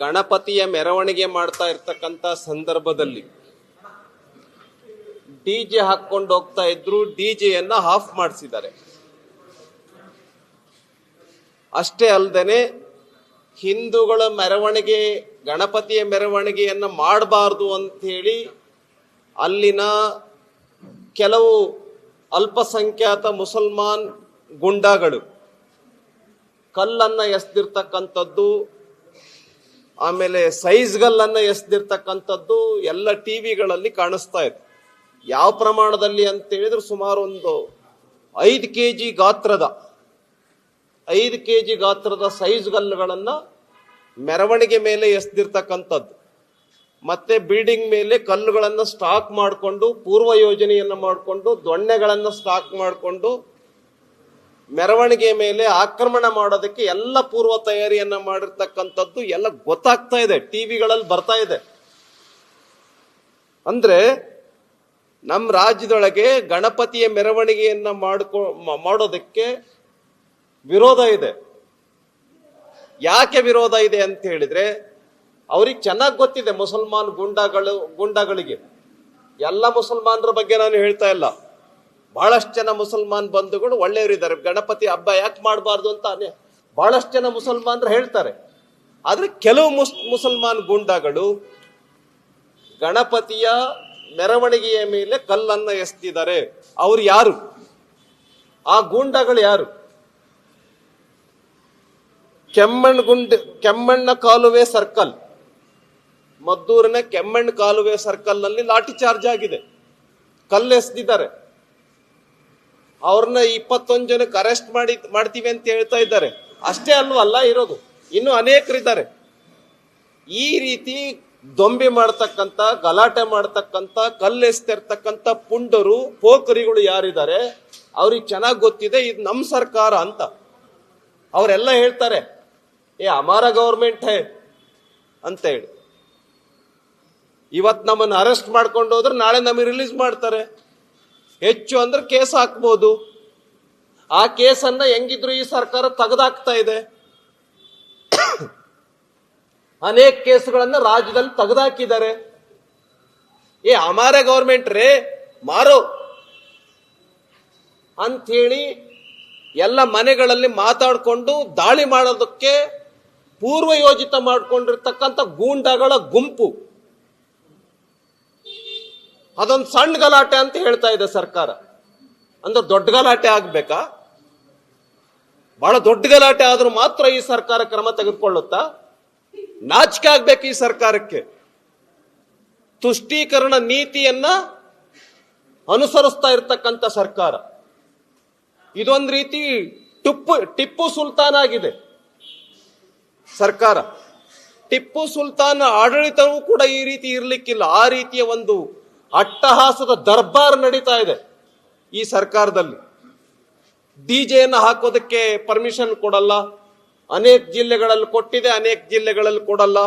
ಗಣಪತಿಯ ಮೆರವಣಿಗೆ ಮಾಡ್ತಾ ಇರ್ತಕ್ಕಂಥ ಸಂದರ್ಭದಲ್ಲಿ ಡಿ ಜೆ ಹಾಕೊಂಡು ಹೋಗ್ತಾ ಇದ್ರು ಡಿಜೆಯನ್ನ ಆಫ್ ಮಾಡಿಸಿದ್ದಾರೆ. ಅಷ್ಟೇ ಅಲ್ಲದೆ ಹಿಂದೂಗಳ ಮೆರವಣಿಗೆ, ಗಣಪತಿಯ ಮೆರವಣಿಗೆಯನ್ನು ಮಾಡಬಾರ್ದು ಅಂತ ಹೇಳಿ ಅಲ್ಲಿನ ಕೆಲವು ಅಲ್ಪಸಂಖ್ಯಾತ ಮುಸಲ್ಮಾನ್ ಗುಂಡಾಗಳು ಕಲ್ಲನ್ನು ಎಸ್ದಿರ್ತಕ್ಕಂಥದ್ದು ಆಮೇಲೆ ಸೈಜ್ಗಲ್ಲನ್ನ ಎಸ್ದಿರ್ತಕ್ಕಂಥದ್ದು ಎಲ್ಲ ಟಿವಿಗಳಲ್ಲಿ ಕಾಣಿಸ್ತಾ ಇದೆ. ಯಾವ ಪ್ರಮಾಣದಲ್ಲಿ ಅಂತ ಹೇಳಿದ್ರೆ ಸುಮಾರು ಒಂದು ಐದು ಕೆ ಜಿ ಗಾತ್ರದ, ಐದು ಕೆ ಜಿ ಗಾತ್ರದ ಸೈಜ್ಗಲ್ಲುಗಳನ್ನ ಮೆರವಣಿಗೆ ಮೇಲೆ ಎಸ್ದಿರ್ತಕ್ಕಂಥದ್ದು. ಮತ್ತೆ ಬಿಲ್ಡಿಂಗ್ ಮೇಲೆ ಕಲ್ಲುಗಳನ್ನು ಸ್ಟಾಕ್ ಮಾಡಿಕೊಂಡು ಪೂರ್ವ ಯೋಜನೆಯನ್ನು ಮಾಡಿಕೊಂಡು ದೊಣ್ಣೆಗಳನ್ನು ಸ್ಟಾಕ್ ಮಾಡಿಕೊಂಡು ಮೆರವಣಿಗೆ ಮೇಲೆ ಆಕ್ರಮಣ ಮಾಡೋದಕ್ಕೆ ಎಲ್ಲ ಪೂರ್ವ ತಯಾರಿಯನ್ನ ಮಾಡಿರ್ತಕ್ಕಂಥದ್ದು ಎಲ್ಲ ಗೊತ್ತಾಗ್ತಾ ಇದೆ, ಟಿವಿಗಳಲ್ಲಿ ಬರ್ತಾ ಇದೆ. ಅಂದ್ರೆ ನಮ್ಮ ರಾಜ್ಯದೊಳಗೆ ಗಣಪತಿಯ ಮೆರವಣಿಗೆಯನ್ನ ಮಾಡ್ಕೊ ಮಾಡೋದಕ್ಕೆ ವಿರೋಧ ಇದೆ. ಯಾಕೆ ವಿರೋಧ ಇದೆ ಅಂತ ಹೇಳಿದ್ರೆ, ಅವ್ರಿಗೆ ಚೆನ್ನಾಗಿ ಗೊತ್ತಿದೆ ಮುಸಲ್ಮಾನ್ ಗುಂಡಾಗಳು, ಗುಂಡಾಗಳಿಗೆ. ಎಲ್ಲ ಮುಸಲ್ಮಾನರ ಬಗ್ಗೆ ನಾನು ಹೇಳ್ತಾ ಇಲ್ಲ. ಬಹಳಷ್ಟು ಜನ ಮುಸಲ್ಮಾನ್ ಬಂಧುಗಳು ಒಳ್ಳೆಯವರಿದ್ದಾರೆ. ಗಣಪತಿ ಹಬ್ಬ ಯಾಕೆ ಮಾಡಬಾರ್ದು ಅಂತ ಬಹಳಷ್ಟು ಜನ ಮುಸಲ್ಮಾನರು ಹೇಳ್ತಾರೆ. ಆದರೆ ಕೆಲವು ಮುಸ್, ಮುಸಲ್ಮಾನ್ ಗೂಂಡಾಗಳು ಗಣಪತಿಯ ಮೆರವಣಿಗೆಯ ಮೇಲೆ ಕಲ್ಲನ್ನ ಎಸ್ತಿದ್ದಾರೆ. ಅವ್ರು ಯಾರು? ಆ ಗೂಂಡಾಗಳು ಯಾರು? ಕೆಮ್ಮಣ್ಣ ಗುಂಡ್, ಕೆಮ್ಮಣ್ಣ ಕಾಲುವೆ ಸರ್ಕಲ್. ಮದ್ದೂರಿನ ಕೆಮ್ಮಣ್ಣ ಕಾಲುವೆ ಸರ್ಕಲ್ನಲ್ಲಿ ಲಾಠಿ ಚಾರ್ಜ್ ಆಗಿದೆ. ಕಲ್ಲೆಸ್ದಿದ್ದಾರೆ ಅವ್ರನ್ನ ಇಪ್ಪತ್ತೊಂದು ಜನಕ್ಕೆ ಅರೆಸ್ಟ್ ಮಾಡಿ, ಮಾಡ್ತೀವಿ ಅಂತ ಹೇಳ್ತಾ ಇದ್ದಾರೆ. ಅಷ್ಟೇ ಅಲ್ವಲ್ಲ ಇರೋದು. ಇನ್ನು ಅನೇಕರಿದ್ದಾರೆ. ಈ ರೀತಿ ದೊಂಬಿ ಮಾಡ್ತಕ್ಕಂಥ, ಗಲಾಟೆ ಮಾಡ್ತಕ್ಕಂಥ, ಕಲ್ಲೆಸ್ತಿರ್ತಕ್ಕಂಥ ಪುಂಡರು, ಪೋಕರಿಗಳು ಯಾರಿದ್ದಾರೆ, ಅವ್ರಿಗೆ ಚೆನ್ನಾಗಿ ಗೊತ್ತಿದೆ, ಇದು ನಮ್ಮ ಸರ್ಕಾರ ಅಂತ. ಅವರೆಲ್ಲ ಹೇಳ್ತಾರೆ, ಏ, ಅಮಾರ ಗೌರ್ಮೆಂಟ್ ಹೇ ಅಂತ ಹೇಳಿ. ಇವತ್ತು ನಮ್ಮನ್ನು ಅರೆಸ್ಟ್ ಮಾಡ್ಕೊಂಡು ಹೋದ್ರೆ ನಾಳೆ ನಮಗೆ ರಿಲೀಸ್ ಮಾಡ್ತಾರೆ. ಹೆಚ್ಚು ಅಂದ್ರೆ ಕೇಸ್ ಹಾಕ್ಬೋದು. ಆ ಕೇಸನ್ನ ಹೆಂಗಿದ್ರು ಈ ಸರ್ಕಾರ ತೆಗೆದಾಕ್ತಾ ಇದೆ. ಅನೇಕ ಕೇಸ್ಗಳನ್ನ ರಾಜ್ಯದಲ್ಲಿ ತೆಗೆದಾಕಿದ್ದಾರೆ. ಏ, ಅಮಾರೆ ಗೌರ್ಮೆಂಟ್ ರೇ, ಮಾರೋ. ಅಂಥೇಳಿ ಎಲ್ಲ ಮನೆಗಳಲ್ಲಿ ಮಾತಾಡಿಕೊಂಡು ದಾಳಿ ಮಾಡೋದಕ್ಕೆ ಪೂರ್ವ ಯೋಜಿತ ಮಾಡಿಕೊಂಡಿರ್ತಕ್ಕಂಥ ಗೂಂಡಗಳ ಗುಂಪು. ಅದೊಂದು ಸಣ್ಣ ಗಲಾಟೆ ಅಂತ ಹೇಳ್ತಾ ಇದೆ ಸರ್ಕಾರ. ಅಂದ್ರೆ ದೊಡ್ಡ ಗಲಾಟೆ ಆಗ್ಬೇಕಾ? ಬಹಳ ದೊಡ್ಡ ಗಲಾಟೆ ಆದ್ರೂ ಮಾತ್ರ ಈ ಸರ್ಕಾರ ಕ್ರಮ ತೆಗೆದುಕೊಳ್ಳುತ್ತಾ? ನಾಚಿಕೆ ಆಗ್ಬೇಕು ಈ ಸರ್ಕಾರಕ್ಕೆ. ತುಷ್ಟೀಕರಣ ನೀತಿಯನ್ನ ಅನುಸರಿಸ್ತಾ ಇರ್ತಕ್ಕಂಥ ಸರ್ಕಾರ. ಇದೊಂದು ರೀತಿ ಟಿಪ್ಪು ಟಿಪ್ಪು ಸುಲ್ತಾನ್ ಆಗಿದೆ. ಸರ್ಕಾರ. ಟಿಪ್ಪು ಸುಲ್ತಾನ್ ಆಡಳಿತವೂ ಕೂಡ ಈ ರೀತಿ ಇರಲಿಕ್ಕಿಲ್ಲ. ಆ ರೀತಿಯ ಒಂದು ಅಟ್ಟಹಾಸದ ದರ್ಬಾರ್ ನಡೀತಾ ಇದೆ ಈ ಸರ್ಕಾರದಲ್ಲಿ. ಡಿಜೆಯನ್ನು ಹಾಕೋದಕ್ಕೆ ಪರ್ಮಿಷನ್ ಕೊಡಲ್ಲ. ಅನೇಕ ಜಿಲ್ಲೆಗಳಲ್ಲಿ ಕೊಟ್ಟಿದೆ, ಅನೇಕ ಜಿಲ್ಲೆಗಳಲ್ಲಿ ಕೊಡಲ್ಲ.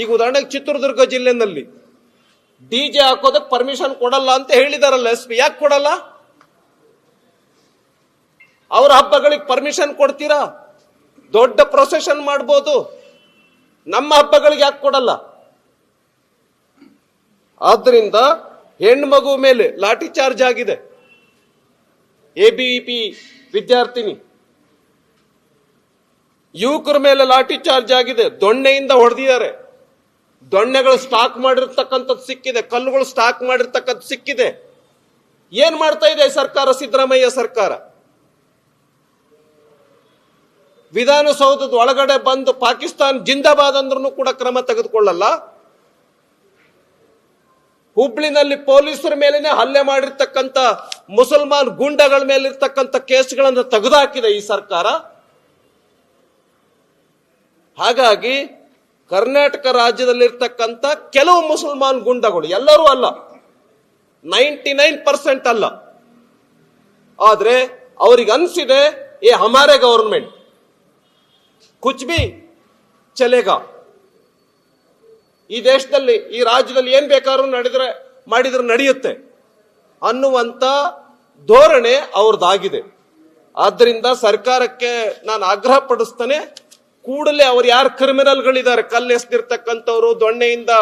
ಈಗ ಉದಾಹರಣೆಗೆ ಚಿತ್ರದುರ್ಗ ಜಿಲ್ಲೆನಲ್ಲಿ ಡಿಜೆ ಹಾಕೋದಕ್ಕೆ ಪರ್ಮಿಷನ್ ಕೊಡಲ್ಲ ಅಂತ ಹೇಳಿದಾರಲ್ಲ ಎಸ್ ಪಿ, ಯಾಕೆ ಕೊಡಲ್ಲ? ಅವ್ರ ಹಬ್ಬಗಳಿಗೆ ಪರ್ಮಿಷನ್ ಕೊಡ್ತೀರಾ? ದೊಡ್ಡ ಪ್ರೊಸೆಷನ್ ಮಾಡ್ಬೋದು. ನಮ್ಮ ಹಬ್ಬಗಳಿಗೆ ಯಾಕೆ ಕೊಡಲ್ಲ? ಆದ್ರಿಂದ ಹೆಣ್ಣು ಮಗು ಮೇಲೆ ಲಾಠಿ ಚಾರ್ಜ್ ಆಗಿದೆ. ಎಬಿಇಪಿ ವಿದ್ಯಾರ್ಥಿನಿ. ಯುವಕರ ಮೇಲೆ ಲಾಠಿ ಚಾರ್ಜ್ ಆಗಿದೆ. ದೊಣ್ಣೆಯಿಂದ ಹೊಡೆದಿದ್ದಾರೆ. ದೊಣ್ಣೆಗಳು ಸ್ಟಾಕ್ ಮಾಡಿರ್ತಕ್ಕಂಥದ್ದು ಸಿಕ್ಕಿದೆ. ಕಲ್ಲುಗಳು ಸ್ಟಾಕ್ ಮಾಡಿರ್ತಕ್ಕಂಥ ಸಿಕ್ಕಿದೆ. ಏನ್ ಮಾಡ್ತಾ ಇದೆ ಸರ್ಕಾರ, ಸಿದ್ದರಾಮಯ್ಯ ಸರ್ಕಾರ? ವಿಧಾನಸೌಧದ ಒಳಗಡೆ ಬಂದು ಪಾಕಿಸ್ತಾನ್ ಜಿಂದಾಬಾದ್ ಅಂದ್ರೂ ಕೂಡ ಕ್ರಮ ತೆಗೆದುಕೊಳ್ಳಲ್ಲ. ಹುಬ್ಳಿನಲ್ಲಿ ಪೊಲೀಸರ ಮೇಲೆನೆ ಹಲ್ಲೆ ಮಾಡಿರ್ತಕ್ಕಂಥ ಮುಸಲ್ಮಾನ್ ಗುಂಡಗಳ ಮೇಲಿರ್ತಕ್ಕಂಥ ಕೇಸ್ಗಳನ್ನು ತೆಗೆದುಹಾಕಿದೆ ಈ ಸರ್ಕಾರ. ಹಾಗಾಗಿ ಕರ್ನಾಟಕ ರಾಜ್ಯದಲ್ಲಿರ್ತಕ್ಕಂಥ ಕೆಲವು ಮುಸಲ್ಮಾನ್ ಗುಂಡಗಳು, ಎಲ್ಲರೂ ಅಲ್ಲ, ನೈಂಟಿ ನೈನ್ ಪರ್ಸೆಂಟ್ ಅಲ್ಲ. ಆದ್ರೆ ಅವ್ರಿಗೆ ಅನ್ಸಿದೆ, ಏ, ಹಮಾರೆ ಗವರ್ಮೆಂಟ್ ಕುಚ್ಬಿ ಚಲೇಗಾ? ಈ ದೇಶದಲ್ಲಿ, ಈ ರಾಜ್ಯದಲ್ಲಿ ಏನ್ ಬೇಕಾದ್ರೂ ನಡೆದ್ರೆ, ಮಾಡಿದ್ರೆ ನಡೆಯುತ್ತೆ ಅನ್ನುವಂತ ಧೋರಣೆ ಅವ್ರದ್ದಾಗಿದೆ. ಆದ್ದರಿಂದ ಸರ್ಕಾರಕ್ಕೆ ನಾನು ಆಗ್ರಹ ಪಡಿಸ್ತೇನೆ. ಕೂಡಲೇ ಅವ್ರು ಯಾರು ಕ್ರಿಮಿನಲ್ಗಳಿದ್ದಾರೆ ಕಲ್ಲು ಎಸ್ದಿರ್ತಕ್ಕಂಥವ್ರು, ದೊಣ್ಣೆಯಿಂದ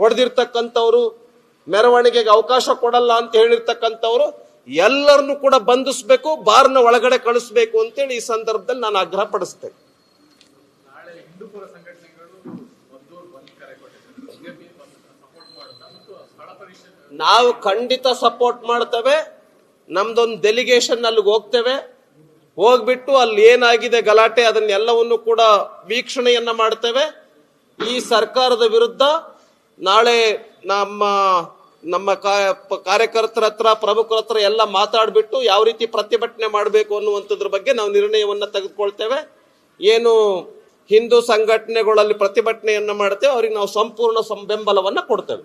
ಹೊಡೆದಿರ್ತಕ್ಕಂಥವ್ರು, ಮೆರವಣಿಗೆಗೆ ಅವಕಾಶ ಕೊಡಲ್ಲ ಅಂತ ಹೇಳಿರ್ತಕ್ಕಂಥವ್ರು, ಎಲ್ಲರನ್ನು ಕೂಡ ಬಂಧಿಸ್ಬೇಕು, ಬಾರ್ನ ಒಳಗಡೆ ಕಳಿಸ್ಬೇಕು ಅಂತೇಳಿ ಈ ಸಂದರ್ಭದಲ್ಲಿ ನಾನು ಆಗ್ರಹ ಪಡಿಸ್ತೇನೆ. ನಾವು ಖಂಡಿತ ಸಪೋರ್ಟ್ ಮಾಡ್ತೇವೆ. ನಮ್ದೊಂದು ಡೆಲಿಗೇಷನ್ ಅಲ್ಲಿಗೆ ಹೋಗ್ತೇವೆ. ಹೋಗ್ಬಿಟ್ಟು ಅಲ್ಲಿ ಏನಾಗಿದೆ ಗಲಾಟೆ ಅದನ್ನೆಲ್ಲವನ್ನು ಕೂಡ ವೀಕ್ಷಣೆಯನ್ನ ಮಾಡ್ತೇವೆ. ಈ ಸರ್ಕಾರದ ವಿರುದ್ಧ ನಾಳೆ ನಮ್ಮ ನಮ್ಮ ಕಾರ್ಯಕರ್ತರ ಹತ್ರ, ಪ್ರಮುಖರ ಹತ್ರ ಎಲ್ಲ ಮಾತಾಡ್ಬಿಟ್ಟು ಯಾವ ರೀತಿ ಪ್ರತಿಭಟನೆ ಮಾಡಬೇಕು ಅನ್ನುವಂಥದ್ರ ಬಗ್ಗೆ ನಾವು ನಿರ್ಣಯವನ್ನ ತೆಗೆದುಕೊಳ್ತೇವೆ. ಏನು ಹಿಂದೂ ಸಂಘಟನೆಗಳಲ್ಲಿ ಪ್ರತಿಭಟನೆಯನ್ನ ಮಾಡ್ತೇವೆ. ಅವ್ರಿಗೆ ನಾವು ಸಂಪೂರ್ಣ ಬೆಂಬಲವನ್ನ ಕೊಡ್ತೇವೆ.